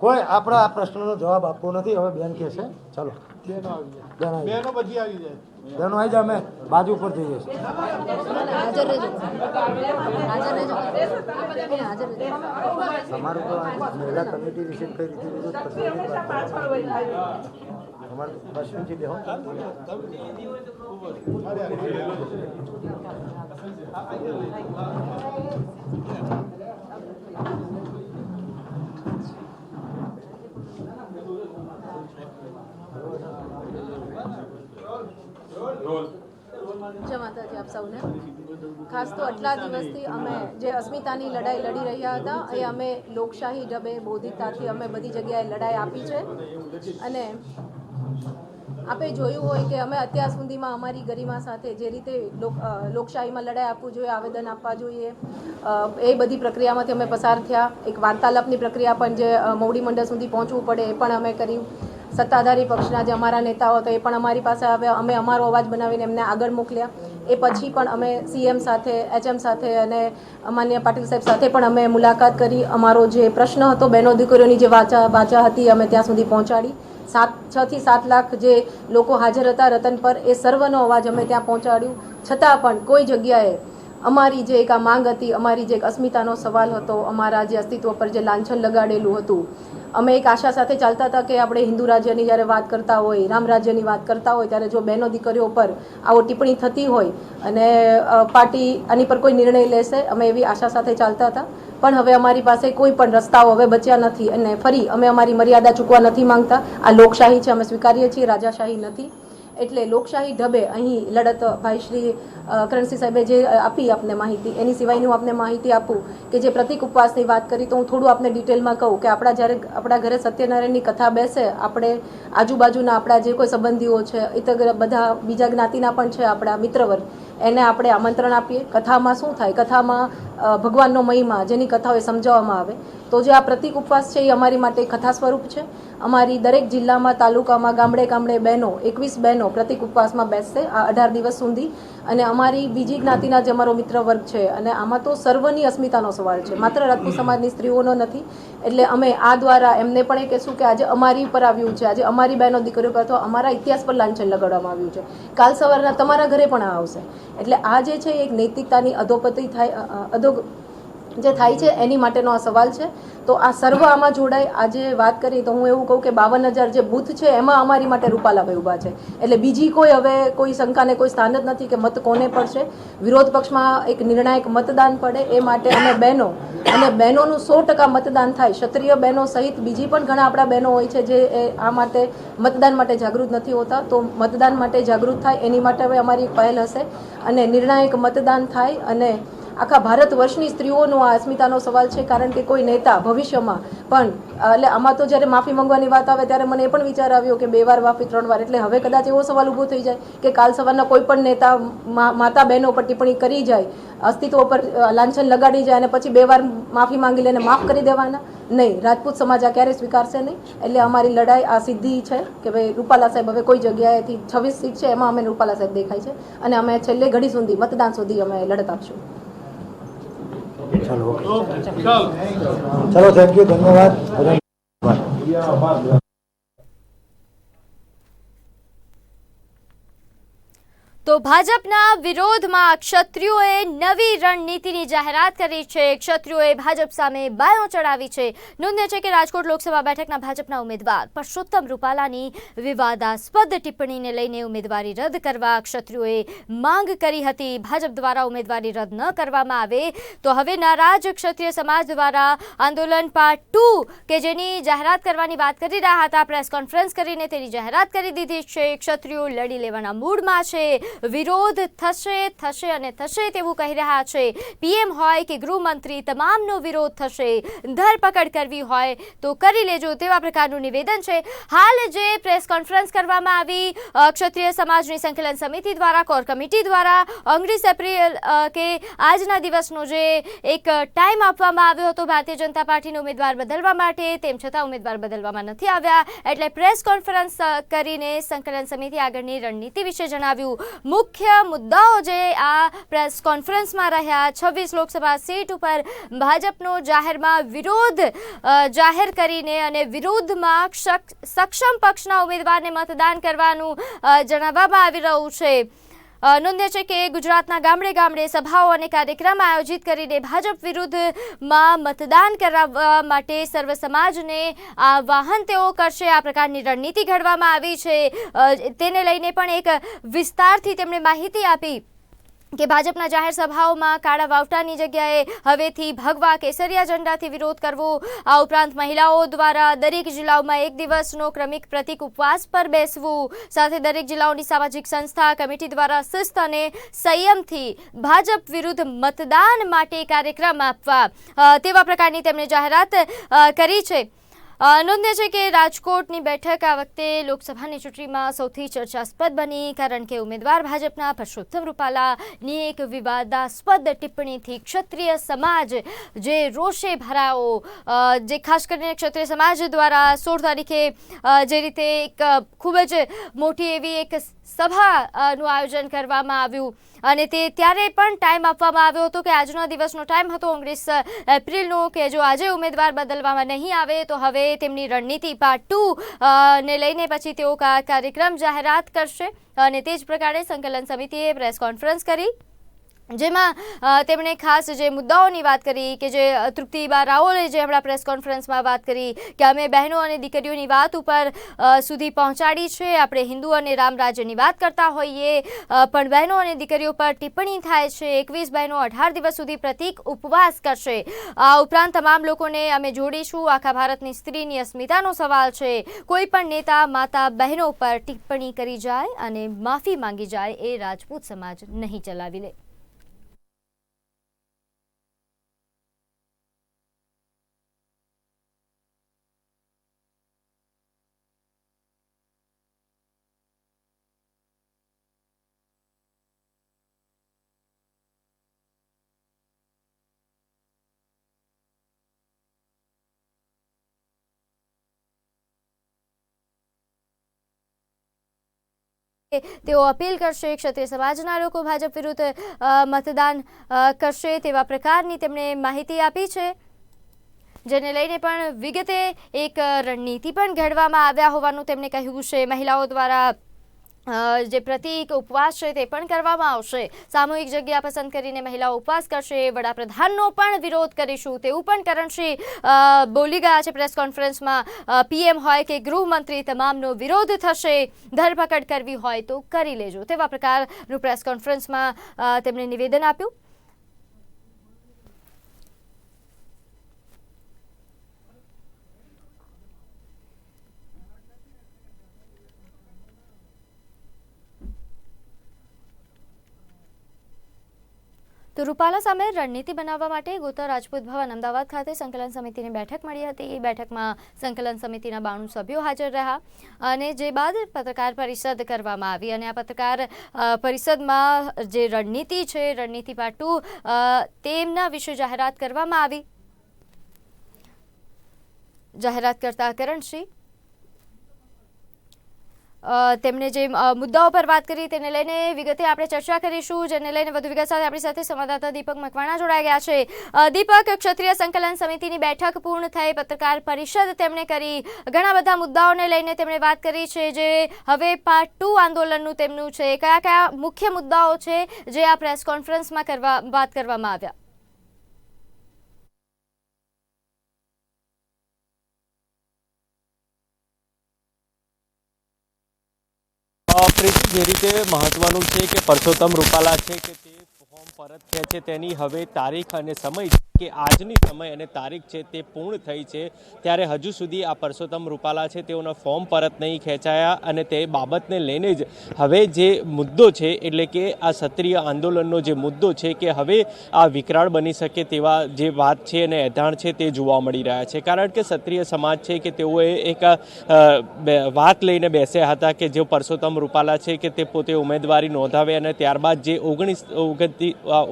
કોઈ આપણા આ પ્રશ્નનો જવાબ આપવો નથી. હવે બેન કે છે. ચાલો. બેનો આવી જાય બેનો બધી આવી જાય. બેનો આવી જાય અમે બાજુ ઉપર જઈએ તમારું તો મહિલા કમિટી વિશે કઈ રીતે બેહો? જય આપ સૌને. ખાસ તો આટલા દિવસથી અમે જે અસ્મિતાની લડાઈ લડી રહ્યા હતા એ અમે લોકશાહી ઢબે બૌદ્ધિકતાથી અમે બધી જગ્યાએ લડાઈ આપી છે. અને આપે જોયું હોય કે અમે અત્યાર સુધીમાં અમારી ગરિમા સાથે જે રીતે લોકશાહીમાં લડાઈ આપવું જોઈએ આવેદન આપવા જોઈએ એ બધી પ્રક્રિયામાંથી અમે પસાર થયા. એક વાર્તાલાપની પ્રક્રિયા પણ જે અ, મોવડી મંડળ સુધી પહોંચવું પડે એ પણ અમે કર્યું. સત્તાધારી પક્ષના જે અમારા નેતાઓ હતા, એ પણ અમારી પાસે આવ્યા. અમે અમારો અવાજ બનાવીને એમને આગળ મોકલ્યા. એ પછી પણ અમે સીએમ સાથે એચએમ સાથે અને માન્ય પાટીલ સાહેબ સાથે પણ અમે મુલાકાત કરી. અમારો જે પ્રશ્ન હતો, બહેનો દીકરીઓની જે વાચા વાચા હતી, અમે ત્યાં સુધી પહોંચાડી. સાત, છ થી સાત લાખ જે લોકો હાજર હતા રતન પર, એ સર્વનો અવાજ અમે ત્યાં પહોંચાડ્યું. છતાં પણ કોઈ જગ્યાએ અમારી જે એક આ માંગ હતી, અમારી જે એક અસ્મિતાનો સવાલ હતો, અમારા જે અસ્તિત્વ પર જે લાંછન લગાડેલું હતું, અમે એક આશા સાથે ચાલતા હતા કે આપણે હિન્દુ રાજ્યની જ્યારે વાત કરતા હોય, રામ રાજ્યની વાત કરતા હોય, ત્યારે જો બહેનો દીકરીઓ પર આવો ટિપ્પણી થતી હોય અને પાર્ટી આની પર કોઈ નિર્ણય લેશે, અમે એવી આશા સાથે ચાલતા હતા. પણ હવે અમારી પાસે કોઈ પણ રસ્તાઓ હવે બચ્યા નથી અને ફરી અમે અમારી મર્યાદા ચૂકવા નથી માંગતા. આ લોકશાહી છે, અમે સ્વીકારીએ છીએ, રાજાશાહી નથી. એટલે લોકશાહી ઢબે અહીં લડત ભાઈ શ્રી કરણસિંહ સાહેબે જે આપી આપને માહિતી, એની સિવાયની હું આપને માહિતી આપું કે જે પ્રતિક ઉપવાસની વાત કરી તો હું થોડું આપને ડિટેલમાં કહું કે આપણા જ્યારે, આપણા ઘરે સત્યનારાયણની કથા બેસે, આપણે આજુબાજુના આપણા જે કોઈ સંબંધીઓ છે ઇતર બધા બીજા જ્ઞાતિના પણ છે આપણા મિત્રવર્ગ. એને આપણે આમંત્રણ આપીએ. કથામાં શું થાય? કથામાં ભગવાનનો મહિમા, જેની કથાઓ એ સમજાવવામાં આવે. તો જે આ પ્રતિક ઉપવાસ છે એ અમારી માટે કથા સ્વરૂપ છે. અમારી દરેક જિલ્લામાં, તાલુકામાં ગામડે ગામડે બહેનો, એકવીસ બહેનો પ્રતિક ઉપવાસમાં બેસશે આ અઢાર દિવસ સુધી. અને અમારી બીજી જ્ઞાતિના જે અમારો મિત્ર વર્ગ છે. અને આમાં તો સર્વની અસ્મિતાનો સવાલ છે. માત્ર રાજપૂત સમાજની સ્ત્રીઓનો નથી. એટલે અમે આ દ્વારા એમને પણ એ કહેશું કે આજે અમારી ઉપર આવ્યું છે. આજે અમારી બહેનો દીકરીઓ પર અથવા અમારા ઇતિહાસ પર લાંછન લગાડવામાં આવ્યું છે. કાલ સવારના તમારા ઘરે પણ આવશે. એટલે આ જે છે એક નૈતિકતાની અધોપતિ થાય અધો જે થાય છે, એની માટેનો આ સવાલ છે. તો આ સર્વ આમાં જોડાય. આજે વાત કરી તો હું એવું કહું કે બાવન હજાર જે બૂથ છે, એમાં અમારી માટે રૂપાલાભાઈ ઊભા છે. એટલે બીજી કોઈ હવે કોઈ શંકાને કોઈ સ્થાન જ નથી કે મત કોને પડશે. વિરોધ પક્ષમાં એક નિર્ણાયક મતદાન પડે. એ માટે અમે બહેનો, અને બહેનોનું સો ટકા મતદાન થાય. ક્ષત્રિય બહેનો સહિત બીજી પણ ઘણા આપણા બહેનો હોય છે જે આ માટે મતદાન માટે જાગૃત નથી હોતા. તો મતદાન માટે જાગૃત થાય, એની માટે હવે અમારી પહેલ હશે. અને નિર્ણાયક મતદાન થાય અને આખા ભારત વર્ષની સ્ત્રીઓનો આ અસ્મિતાનો સવાલ છે, કારણ કે કોઈ નેતા ભવિષ્યમાં પણ, એટલે આમાં તો જ્યારે માફી માંગવાની વાત આવે ત્યારે મને એ પણ વિચાર આવ્યો કે બે વાર માફી, ત્રણ વાર, એટલે હવે કદાચ એવો સવાલ ઊભો થઈ જાય કે કાલ સવારના કોઈ પણ નેતા માતા બહેનો પર ટિપ્પણી કરી જાય, અસ્તિત્વ પર લાંછન લગાડી જાય અને પછી બે વાર માફી માંગી લઈને માફ કરી દેવાના? નહીં, રાજપૂત સમાજ આ ક્યારેય સ્વીકારશે નહીં. એટલે અમારી લડાઈ આ સિદ્ધિ છે કે ભાઈ રૂપાલા સાહેબ હવે કોઈ જગ્યાએથી છવ્વીસ સીટ છે, એમાં અમે રૂપાલા સાહેબ દેખાય છે. અને અમે છેલ્લે ઘડી સુધી, મતદાન સુધી અમે લડત આપશું. ચાલો ઓકે ઓકે ચાલ ચાલો થેન્ક તો ભાજપના વિરોધમાં ક્ષત્રિયોએ નવી રણનીતિની જાહેરાત કરી છે. ક્ષત્રિયોએ ભાજપ સામે બાયો ચડાવી છે. નોંધ્ય છે કે રાજકોટ લોકસભા બેઠકના ભાજપના ઉમેદવાર પરસોત્તમ રૂપાલાની વિવાદાસ્પદ ટિપ્પણીને લઈને ઉમેદવારી રદ કરવા ક્ષત્રિયોએ માંગ કરી હતી. ભાજપ દ્વારા ઉમેદવારી રદ ન કરવામાં આવે તો હવે નારાજ ક્ષત્રિય સમાજ દ્વારા આંદોલન પાર્ટ ટુ કે જેની જાહેરાત કરવાની વાત કરી રહ્યા હતા પ્રેસ કોન્ફરન્સ કરીને તેની જાહેરાત કરી દીધી છે. ક્ષત્રિયો લડી લેવાના મૂડમાં છે. વિરોધ થશે થશે અને થશે તેવું કહી રહ્યા છે. પીએમ હોય કે ગૃહમંત્રી, તમામનો વિરોધ થશે. ધરપકડ કરવી હોય તો કરી લેજો તેવા પ્રકારનું નિવેદન છે. હાલ જે પ્રેસ કોન્ફરન્સ કરવામાં આવી ક્ષત્રિય સમાજની સંકલન સમિતિ દ્વારા, કોર કમિટી દ્વારા ઓગણીસ એપ્રિલ કે આજના દિવસનો જે એક ટાઈમ આપવામાં આવ્યો હતો, ભારતીય જનતા પાર્ટીનો ઉમેદવાર બદલવા માટે, તેમ છતાં ઉમેદવાર બદલવામાં નથી આવ્યા. એટલે પ્રેસ કોન્ફરન્સ કરીને સંકલન સમિતિ આગળની રણનીતિ વિશે જણાવ્યું. મુખ્ય મુદ્દાઓ જે આ પ્રેસ કોન્ફરન્સમાં રહ્યા, છવ્વીસ લોકસભા સીટ ઉપર ભાજપનો જાહેરમાં વિરોધ જાહેર કરીને અને વિરોધમાં સક્ષમ પક્ષના ઉમેદવારને મતદાન કરવાનું જણાવવામાં આવી રહ્યું છે. નોંધ્ય છે કે ગુજરાતના ગામડે ગામડે સભાઓ અને કાર્યક્રમ આયોજિત કરીને ભાજપ વિરુદ્ધમાં મતદાન કરાવવા માટે સર્વ સમાજને આહ્વાન તેઓ કરશે. આ પ્રકારની રણનીતિ ઘડવામાં આવી છે. તેને લઈને પણ એક વિસ્તારથી તેમણે માહિતી આપી. કે ભાજપના જાહેર સભાઓમાં કાળા વાવટાની જગ્યાએ હવેથી ભગવા કેસરિયા ઝંડાથી વિરોધ કરવો. આ ઉપરાંત મહિલાઓ દ્વારા દરેક જિલ્લાઓમાં એક દિવસનો ક્રમિક પ્રતિક ઉપવાસ પર બેસવું. સાથે દરેક જિલ્લાઓની સામાજિક સંસ્થા, કમિટી દ્વારા શિસ્ત અને સંયમથી ભાજપ વિરુદ્ધ મતદાન માટે કાર્યક્રમ આપવા તેવા પ્રકારની તેમણે જાહેરાત કરી છે. નોંધ્ય છે કે રાજકોટની બેઠક આ વખતે લોકસભાની ચૂંટણીમાં સૌથી ચર્ચાસ્પદ બની કારણ કે ઉમેદવાર ભાજપના પરસોત્તમ રૂપાલાની એક વિવાદાસ્પદ ટિપ્પણીથી ક્ષત્રિય સમાજ જે રોષે ભરાયો જે ખાસ કરીને ક્ષત્રિય સમાજ દ્વારા સોળ તારીખે જે રીતે એક ખૂબ જ મોટી એવી એક સભાનું આયોજન કરવામાં આવ્યું. અને તે ત્યારે પણ ટાઈમ આપવામાં આવ્યો હતો કે આજનો દિવસનો ટાઈમ હતો ઓગણીસ એપ્રિલનો કે જો આજે ઉમેદવાર બદલવામાં નહીં આવે તો હવે તેમની રણનીતિ પાર્ટ ટુ ને લઈને પછી તેઓ કાર્યક્રમ જાહેરાત કરશે. અને તે જ પ્રકારે સંકલન સમિતિએ પ્રેસ કોન્ફરન્સ કરી. જેમાં તેમણે ખાસ જે મુદ્દાઓની વાત કરી કે જે તૃપ્તિબા રાઓલે જે હમણાં પ્રેસ કોન્ફરન્સમાં વાત કરી કે અમે બહેનો અને દીકરીઓની વાત ઉપર સુધી પહોંચાડી છે. આપણે હિન્દુ અને રામ રાજ્યની વાત કરતા હોઈએ. પણ બહેનો અને દીકરીઓ પર ટિપ્પણી થાય છે. એકવીસ બહેનો અઢાર દિવસ સુધી પ્રતિક ઉપવાસ કરશે. આ ઉપરાંત તમામ લોકોને અમે જોડીશું. આખા ભારતની સ્ત્રીની અસ્મિતાનો સવાલ છે. કોઈ પણ નેતા માતા બહેનો પર ટિપ્પણી કરી જાય અને માફી માંગી જાય એ રાજપૂત સમાજ નહીં ચલાવી લે. તેઓ અપીલ કરશે ક્ષત્રિય સમાજના લોકો ભાજપ વિરુદ્ધ મતદાન કરશે તેવા પ્રકારની તેમણે માહિતી આપી છે. જેને લઈને પણ વિગતે એક રણનીતિ પણ ઘડવામાં આવ્યા હોવાનું તેમણે કહ્યું છે. મહિલાઓ દ્વારા જે પ્રતિક ઉપવાસ છે તે પણ કરવામાં આવશે. સામૂહિક જગ્યા પસંદ કરીને મહિલાઓ ઉપવાસ કરશે. વડાપ્રધાનનો પણ વિરોધ કરીશું તેવું પણ કરણસિંહ બોલી ગયા છે પ્રેસ કોન્ફરન્સમાં. પીએમ હોય કે ગૃહમંત્રી તમામનો વિરોધ થશે. ધરપકડ કરવી હોય તો કરી લેજો. તેવા પ્રકારનું પ્રેસ કોન્ફરન્સમાં તેમણે નિવેદન આપ્યું. તો રૂપાલા સામે રણનીતિ બનાવવા માટે ગોતા રાજપૂત ભવન અમદાવાદ ખાતે સંકલન સમિતિની બેઠક મળી હતી. એ બેઠકમાં સંકલન સમિતિના બાણું સભ્યો હાજર રહ્યા અને જે બાદ પત્રકાર પરિષદ કરવામાં આવી અને આ પત્રકાર પરિષદમાં જે રણનીતિ છે, રણનીતિ પાર્ટ ટુ તેમના વિશે જાહેરાત કરવામાં આવી. જાહેરાત કરતા કરણસિંહ તેમણે જે મુદ્દાઓ પર વાત કરી તેને લઈને વિગતે આપણે ચર્ચા કરીશું, જેને લઈને વધુ વિગત સાથે આપણી સાથે સંવાદદાતા દીપક મકવાણા જોડાઈ ગયા છે. દીપક, ક્ષત્રિય સંકલન સમિતિની બેઠક પૂર્ણ થઈ, પત્રકાર પરિષદ તેમણે કરી. ઘણા બધા મુદ્દાઓને લઈને તેમણે વાત કરી છે જે હવે પાર્ટ ટુ આંદોલનનું તેમનું છે. કયા કયા મુખ્ય મુદ્દાઓ છે જે આ પ્રેસ કોન્ફરન્સમાં કરવા, વાત કરવામાં આવ્યા? પ્રીતિ જે રીતે મહત્વનું છે કે પરસોત્તમ રૂપાલા છે કે તે ફોર્મ પરત ખેંચે તેની હવે તારીખ અને સમય કે આજની સમય અને તારીખ છે તે પૂર્ણ થઈ છે, ત્યારે હજુ સુધી આ પરસોત્તમ રૂપાલા છે તેઓના ફોર્મ પરત નહીં ખેંચાયા અને તે બાબતને લઈને જ હવે જે મુદ્દો છે, એટલે કે આ ક્ષત્રિય આંદોલનનો જે મુદ્દો છે કે હવે આ વિકરાળ બની શકે તેવા જે વાત છે અને એધાણ છે તે જોવા મળી રહ્યા છે. કારણ કે ક્ષત્રિય સમાજ છે કે તેઓએ એક વાત લઈને બેસ્યા હતા કે જે પરસોત્તમ રૂપાલા છે કે તે પોતે ઉમેદવારી નોંધાવે અને ત્યારબાદ જે ઓગણીસ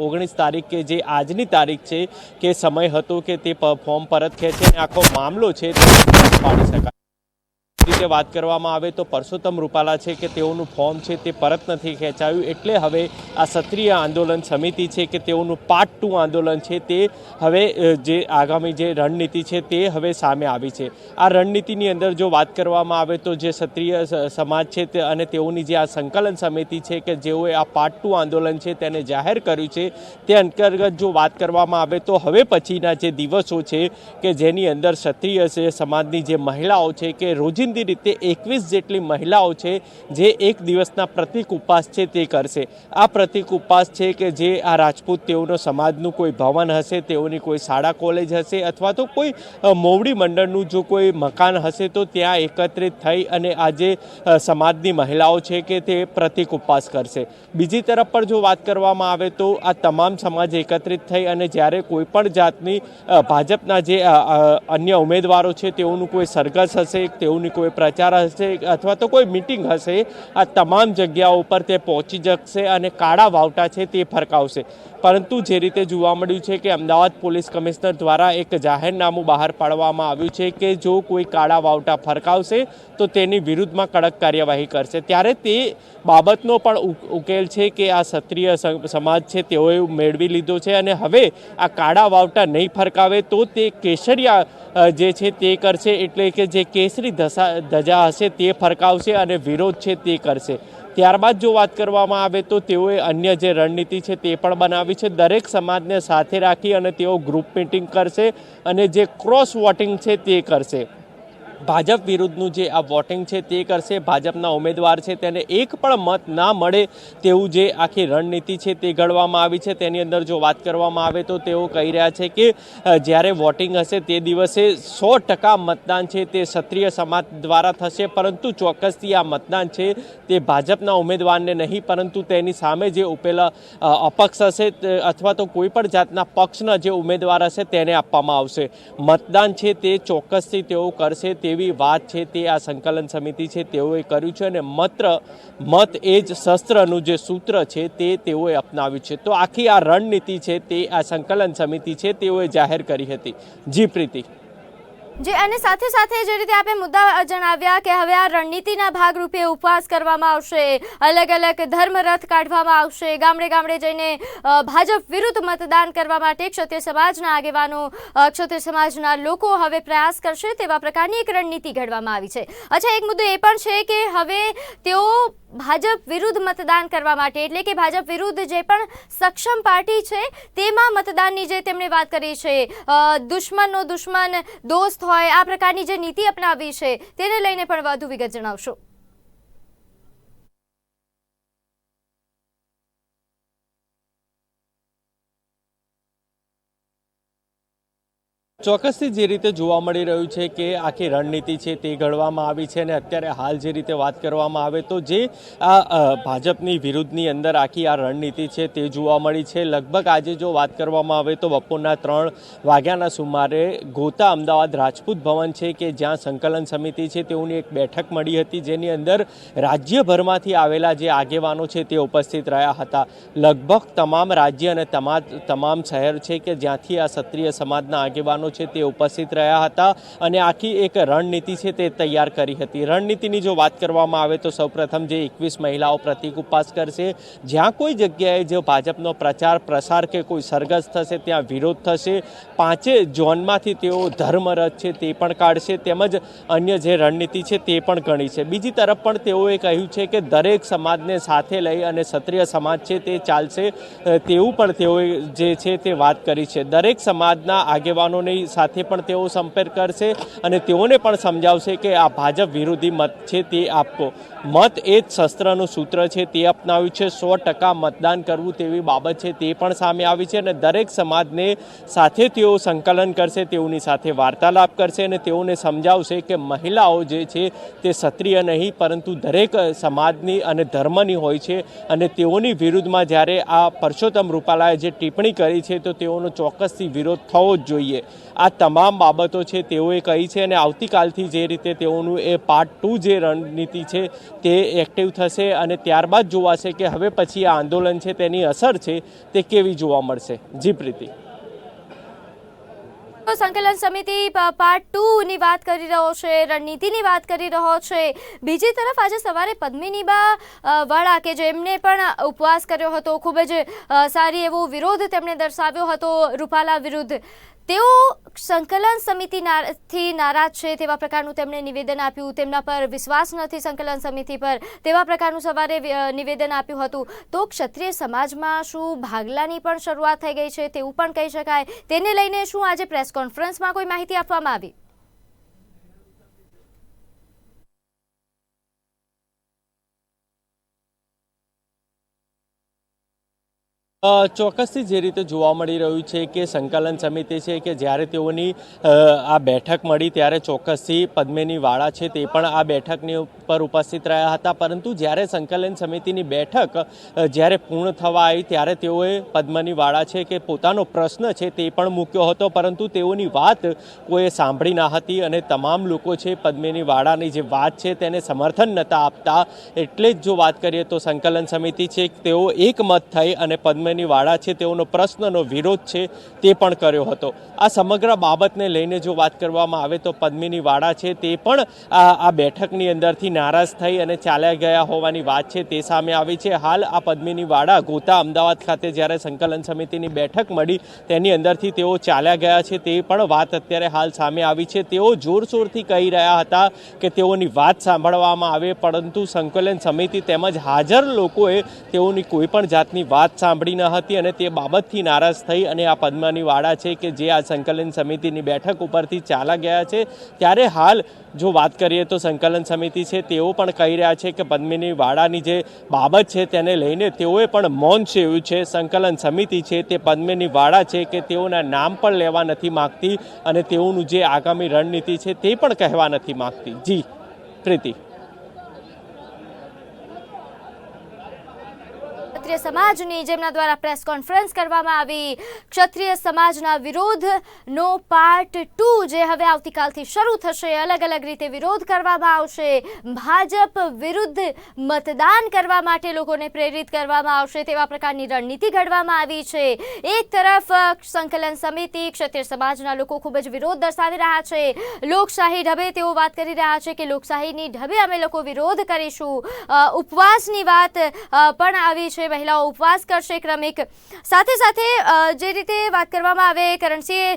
ઓગણીસ તારીખ કે જે આજની તારીખ છે કે સમય હતો કે તે ફોર્મ પરત ખેંચે આખો મામલો છે તે પાડી શકાય રીતે વાત કરવામાં આવે તો પરસોત્તમ રૂપાલા છે કે તેઓનું ફોર્મ છે તે પરત નથી ખેંચાયું. એટલે હવે આ ક્ષત્રિય આંદોલન સમિતિ છે કે તેઓનું પાર્ટ ટુ આંદોલન છે તે હવે જે આગામી જે રણનીતિ છે તે હવે સામે આવી છે. આ રણનીતિની અંદર જો વાત કરવામાં આવે તો જે ક્ષત્રિય સમાજ છે તે અને તેઓની જે આ સંકલન સમિતિ છે કે જેઓએ આ પાર્ટ ટુ આંદોલન છે તેને જાહેર કર્યું છે, તે અંતર્ગત જો વાત કરવામાં આવે તો હવે પછીના જે દિવસો છે કે જેની અંદર ક્ષત્રિય છે સમાજની જે મહિલાઓ છે કે રોજિંદી રીતે એકવીસ જેટલી મહિલાઓ છે જે એક દિવસના પ્રતિક ઉપવાસ છે તે કરશે. આ પ્રતિક ઉપવાસ છે કે જે આ રાજપૂત તેઓનો સમાજનું કોઈ ભવન હશે, તેઓની કોઈ શાળા, કોલેજ હશે અથવા તો કોઈ મોવડી મંડળનું જો કોઈ મકાન હશે તો ત્યાં એકત્રિત થઈ અને આજે સમાજની મહિલાઓ છે કે તે પ્રતિક ઉપવાસ કરશે. બીજી તરફ પર જો વાત કરવામાં આવે તો આ તમામ સમાજ એકત્રિત થઈ અને જ્યારે કોઈ પણ જાતની ભાજપના જે અન્ય ઉમેદવારો છે તેઓનું કોઈ સરઘસ હશે, તેઓની કોઈ પ્રચાર હશે અથવા તો કોઈ મિટિંગ હશે, આ તમામ જગ્યાઓ ઉપર તે પહોંચી જશે અને કાળા વાવટા છે તે ફરકાવશે. પરંતુ જે રીતે જોવા મળ્યું છે કે અમદાવાદ પોલીસ કમિશનર દ્વારા એક જાહેરનામું બહાર પાડવામાં આવ્યું છે કે જો કોઈ કાળા વાવટા ફરકાવશે, તો તેની વિરુદ્ધમાં કડક કાર્યવાહી કરશે. ત્યારે તે બાબતનો પણ ઉકેલ છે કે આ ક્ષત્રિય સમાજ છે, તેઓએ મેળવી લીધો છે અને હવે આ કાળા વાવટા નહીં ફરકાવે તો તે કેસરિયા જે છે તે કરશે એટલે કે જે કેસરી ધસા, ધજા હશે તે ફરકાવશે અને વિરોધ છે તે કરશે. ત્યારબાદ જો વાત કરવામાં આવે તો તેઓએ અન્ય જે રણનીતિ છે તે પણ બનાવી છે. દરેક સમાજને સાથે રાખી અને તેઓ ગ્રુપ મિટિંગ કરશે અને જે ક્રોસ વોટિંગ છે તે કરશે. ભાજપ વિરુદ્ધનું જે આ વોટિંગ છે તે કરશે. ભાજપના ઉમેદવાર છે તેને એક પણ મત ના મળે તેવું જે આખી રણનીતિ છે તે ઘડવામાં આવી છે. તેની અંદર જો વાત કરવામાં આવે તો તેઓ કહી રહ્યા છે કે જ્યારે વોટિંગ હશે તે દિવસે સો ટકા મતદાન છે તે ક્ષત્રિય સમાજ દ્વારા થશે. પરંતુ ચોક્કસથી આ મતદાન છે તે ભાજપના ઉમેદવારને નહીં, પરંતુ તેની સામે જે ઉપેલા અપક્ષ હશે અથવા તો કોઈ પણ જાતના પક્ષના જે ઉમેદવાર હશે તેને આપવામાં આવશે. મતદાન છે તે ચોક્કસથી તેઓ કરશે. તેવી વાત છે તે આ સંકલન સમિતિ છે તેઓએ કર્યું છે અને માત્ર, મત એ જ શસ્ત્રનું જે સૂત્ર છે તે તેઓએ અપનાવ્યું છે. તો આખી આ રણનીતિ છે તે આ સંકલન સમિતિ છે તેઓએ જાહેર કરી હતી. જી પ્રીતિ. જે અને સાથે સાથે જે રીતે આપણે મુદ્દા જણાવ્યા કે હવે આ રણનીતિના ભાગરૂપે ઉપવાસ કરવામાં આવશે, અલગ અલગ ધર્મરથ કાઢવામાં આવશે, ગામડે ગામડે જઈને ભાજપ વિરુદ્ધ મતદાન કરવા માટે ક્ષત્રિય સમાજના આગેવાનો ક્ષત્રિય સમાજના લોકો હવે પ્રયાસ કરશે તેવા પ્રકારની એક રણનીતિ ઘડવામાં આવી છે. અચ્છા, એક મુદ્દો એ પણ છે કે હવે તેઓ ભાજપ વિરુદ્ધ મતદાન કરવા માટે, એટલે કે ભાજપ વિરુદ્ધ જે પણ સક્ષમ પાર્ટી છે, તેમાં મતદાનની જે તેમણે વાત કરી છે દુશ્મનનો દુશ્મન દોસ્ત હોય, આ પ્રકારની જે નીતિ અપનાવી છે, તેને લઈને પણ વધુ વિગત જણાવશો. ચોક્કસથી જે રીતે જોવા મળી રહ્યું છે કે આખી રણનીતિ છે તે ઘડવામાં આવી છે અને અત્યારે હાલ જે રીતે વાત કરવામાં આવે તો જે આ ભાજપની વિરુદ્ધની અંદર આખી આ રણનીતિ છે તે જોવા મળી છે. લગભગ આજે જો વાત કરવામાં આવે તો બપોરના ત્રણ વાગ્યાના સુમારે ગોતા અમદાવાદ રાજપૂત ભવન છે કે જ્યાં સંકલન સમિતિ છે તેઓની એક બેઠક મળી હતી જેની અંદર રાજ્યભરમાંથી આવેલા જે આગેવાનો છે તે ઉપસ્થિત રહ્યા હતા. લગભગ તમામ રાજ્ય અને તમામ તમામ શહેર છે કે જ્યાંથી આ ક્ષત્રિય સમાજના આગેવાનો છે તે ઉપસ્થિત રહ્યા હતા અને આખી એક રણનીતિ છે તે તૈયાર કરી હતી. રણનીતિની જો વાત કરવામાં આવે તો સૌપ્રથમ જે એકવીસ મહિલાઓ પ્રતિક ઉપવાસ કરશે, જ્યાં કોઈ જગ્યાએ જો ભાજપનો પ્રચાર, પ્રસાર કે કોઈ સરઘસ થશે, ત્યાં વિરોધ થશે. પાંચે ઝોનમાંથી તેઓ ધર્મરથ છે તે પણ કાઢશે, તેમજ અન્ય જે રણનીતિ છે તે પણ ગણી છે. બીજી તરફ પણ તેઓએ કહ્યું છે કે દરેક સમાજને સાથે લઈ અને ક્ષત્રિય સમાજ છે તે ચાલશે તેવું પણ તેઓએ જે છે તે વાત કરી છે. દરેક સમાજના આગેવાનોની સાથે પણ તેઓ સંપર્ક કરશે અને તેઓને પણ સમજાવશે કે આ ભાજપ વિરોધી મત છે તે આપવો મત એ જ શસ્ત્રનું સૂત્ર છે, તે અપનાવ્યું છે. સો ટકા મતદાન કરવું તેવી બાબત છે, તે પણ સામે આવી છે અને દરેક સમાજને સાથે તેઓ સંકલન કરશે, તેઓની સાથે વાર્તાલાપ કરશે અને તેઓને સમજાવશે કે મહિલાઓ જે છે, તે ક્ષત્રિય નહીં, પરંતુ દરેક સમાજની અને ધર્મની હોય છે અને તેઓની વિરુદ્ધમાં જ્યારે આ પરસોત્તમ રૂપાલાએ જે ટિપ્પણી કરી છે, તો તેઓનો ચોક્કસથી વિરોધ થવો જ જોઈએ. આ તમામ બાબતો છે, તેઓએ કહી છે અને આવતીકાલથી જે રીતે તેઓનું એ પાર્ટ ટુ જે રણનીતિ છે તે એક્ટિવ થશે અને ત્યારબાદ જોવાશે કે હવે પછી આ આંદોલન છે, તેની અસર છે, તે કેવી જોવા મળશે. જી, પ્રીતિ. સંકલન સમિતિ પાર્ટ ટુ ની વાત કરી રહ્યો છે, રણનીતિની વાત કરી રહ્યો છે. બીજી તરફ આજે સવારે પદ્મિનીબા વાળા કે જેમને પણ ઉપવાસ કર્યો હતો, ખૂબ જ સારી એવો વિરોધ તેમણે દર્શાવ્યો હતો, રૂપાલા વિરુદ્ધ. તેઓ સંકલન સમિતિ ના- થી નારાજ છે તેવા પ્રકારનું તેમણે નિવેદન આપ્યું. તેમના પર વિશ્વાસ નથી સંકલન સમિતિ પર. તેવા પ્રકારનું સવારે નિવેદન આપ્યું હતું. તો ક્ષત્રિય સમાજમાં શું ભાગલાની પણ શરૂઆત થઈ ગઈ છે તેવું પણ કહી શકાય. તેને લઈને શું આજે પ્રેસ કોન્ફરન્સમાં કોઈ માહિતી આપવામાં આવી? ચોક્કસથી જે રીતે જોવા મળી રહ્યું છે કે સંકલન સમિતિ છે કે જ્યારે તેઓની આ બેઠક મળી ત્યારે ચોક્કસથી પદ્મિની વાળા છે તે પણ આ બેઠકની ઉપર ઉપસ્થિત રહ્યા હતા. પરંતુ જ્યારે સંકલન સમિતિની બેઠક જ્યારે પૂર્ણ થવા આવી ત્યારે તેઓએ પદ્મની વાળા છે કે પોતાનો પ્રશ્ન છે તે પણ મૂક્યો હતો. પરંતુ તેઓની વાત કોઈએ સાંભળી ના હતી અને તમામ લોકો છે પદ્મિની વાળાની જે વાત છે તેને સમર્થન નહોતા આપતા. એટલે જ જો વાત કરીએ તો સંકલન સમિતિ છે તેઓ એકમત થઈ અને પદ્મિની વાળા છે, તેઓનો પ્રશ્નનો વિરોધ છે, તે પણ કર્યો હતો. આ સમગ્ર બાબતને લઈને જો વાત કરવામાં આવે તો પદ્મિની વાળા છે, તે પણ આ બેઠકની અંદરથી નારાજ થઈ અને ચાલ્યા ગયા હોવાની વાત છે, તે સામે આવી છે. હાલ આ પદ્મિની વાળા ગોતા અમદાવાદ ખાતે જ્યારે સંકલન સમિતિની બેઠક મળી, તેની અંદરથી તેઓ ચાલ્યા ગયા છે, તે પણ વાત અત્યારે હાલ સામે આવી છે. તેઓ જોરશોરથી કહી રહ્યા હતા કે તેઓની વાત સાંભળવામાં આવે, પરંતુ સંકલન સમિતિ તેમજ હાજર લોકોએ તેઓની કોઈ પણ જાતની વાત સાંભળી ન હતી અને તે બાબતથી નારાજ થઈ અને આ પદ્માની વાળા છે કે જે આ સંકલન સમિતિની બેઠક ઉપરથી ચાલા ગયા છે. ત્યારે હાલ જો વાત કરીએ તો સંકલન સમિતિ છે તેઓ પણ કહી રહ્યા છે કે પદ્મિની વાડાની જે બાબત છે તેને લઈને તેઓએ પણ મૌન સેવ્યું છે. સંકલન સમિતિ છે તે પદ્મિની વાડા છે કે તેઓના નામ પણ લેવા નથી માગતી અને તેઓનું જે આગામી રણનીતિ છે તે પણ કહેવા નથી માગતી. જી, પ્રીતિ. ક્ષત્રિય સમાજની જેમના દ્વારા પ્રેસ કોન્ફરન્સ કરવામાં આવી. ક્ષત્રિય સમાજના વિરોધનો પાર્ટ ટુ જે હવે આવતીકાલથી શરૂ થશે. અલગ અલગ રીતે વિરોધ કરવામાં આવશે. ભાજપ વિરુદ્ધ મતદાન કરવા માટે લોકોને પ્રેરિત કરવામાં આવશે તેવા પ્રકારની રણનીતિ ઘડવામાં આવી છે. એક તરફ સંકલન સમિતિ ક્ષત્રિય સમાજના લોકો ખૂબ જ વિરોધ દર્શાવી રહ્યા છે. લોકશાહી ઢબે તેઓ વાત કરી રહ્યા છે કે લોકશાહીની ઢબે અમે લોકો વિરોધ કરીશું. ઉપવાસની વાત પણ આવી છે. મહિલાઓ ઉપવાસ કરશે ક્રમિક. સાથે સાથે જે રીતે વાત કરવામાં આવે, કરણસિંહે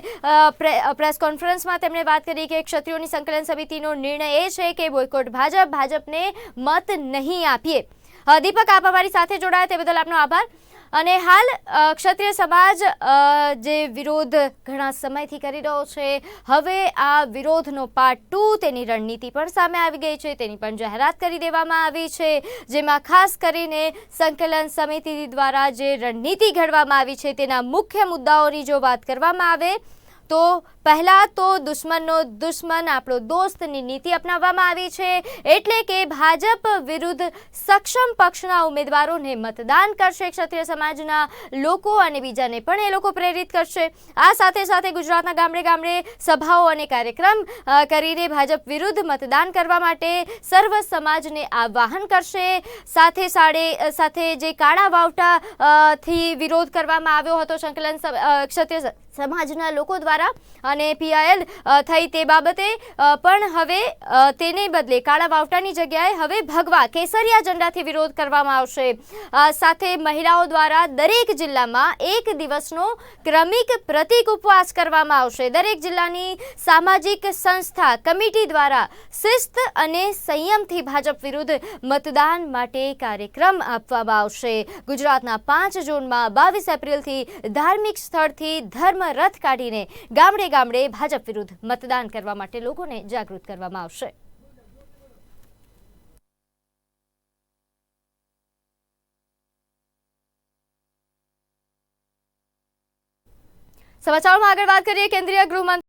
પ્રેસ કોન્ફરન્સમાં તેમણે વાત કરી કે ક્ષત્રિયોની સંકલન સમિતિનો નિર્ણય એ છે કે બોયકોટ ભાજપ, ભાજપને મત નહીં આપીએ. દીપક, આપ અમારી સાથે જોડાયા તે બદલ આપનો આભાર. અને હાલ ક્ષત્રિય સમાજ જે વિરોધ ઘણા સમયથી કરી રહ્યો છે, હવે આ વિરોધનો પાર્ટ ટુ તેની રણનીતિ પણ સામે આવી ગઈ છે, તેની પણ જાહેરાત કરી દેવામાં આવી છે, જેમાં ખાસ કરીને સંકલન સમિતિ દ્વારા જે રણનીતિ ઘડવામાં આવી છે, તેના મુખ્ય મુદ્દાઓની જો વાત કરવામાં આવે તો પહેલાં તો દુશ્મનનો દુશ્મન, આપણો દોસ્તની નીતિ અપનાવવામાં આવી છે, એટલે કે ભાજપ વિરુદ્ધ સક્ષમ પક્ષના ઉમેદવારોને મતદાન કરશે ક્ષત્રિય સમાજના લોકો અને બીજાને પણ એ લોકો પ્રેરિત કરશે. આ સાથે સાથે ગુજરાતના ગામડે ગામડે સભાઓ અને કાર્યક્રમ કરીને ભાજપ વિરુદ્ધ મતદાન કરવા માટે સર્વ સમાજને આહ્વાન કરશે. સાથે સાડે, સાથે જે કાળા વાવટા થી વિરોધ કરવામાં આવ્યો હતો, સંકલન ક્ષત્રિય સમાજના લોકો દ્વારા અને પીઆઈએલ થઈ તે બાબતે પણ હવે તેને બદલે કાળા વાવટાની જગ્યાએ હવે ભગવા કેસરિયા ઝંડાથી વિરોધ કરવામાં આવશે. સાથે મહિલાઓ દ્વારા દરેક જિલ્લામાં એક દિવસનો ક્રમિક પ્રતિક ઉપવાસ કરવામાં આવશે. દરેક જિલ્લાની સામાજિક સંસ્થા, કમિટી દ્વારા શિસ્ત અને સંયમથી ભાજપ વિરુદ્ધ મતદાન માટે કાર્યક્રમ આપવામાં આવશે. ગુજરાતના પાંચ જૂનમાં બાવીસ એપ્રિલથી ધાર્મિક સ્થળથી ધર્મ રથ કાઢીને ગામડે ગામડે ભાજપ વિરુદ્ધ મતદાન કરવા માટે લોકોને જાગૃત કરવામાં આવશે. સમાચારોમાં આગળ વાત કરીએ. કેન્દ્રીય ગૃહમંત્રી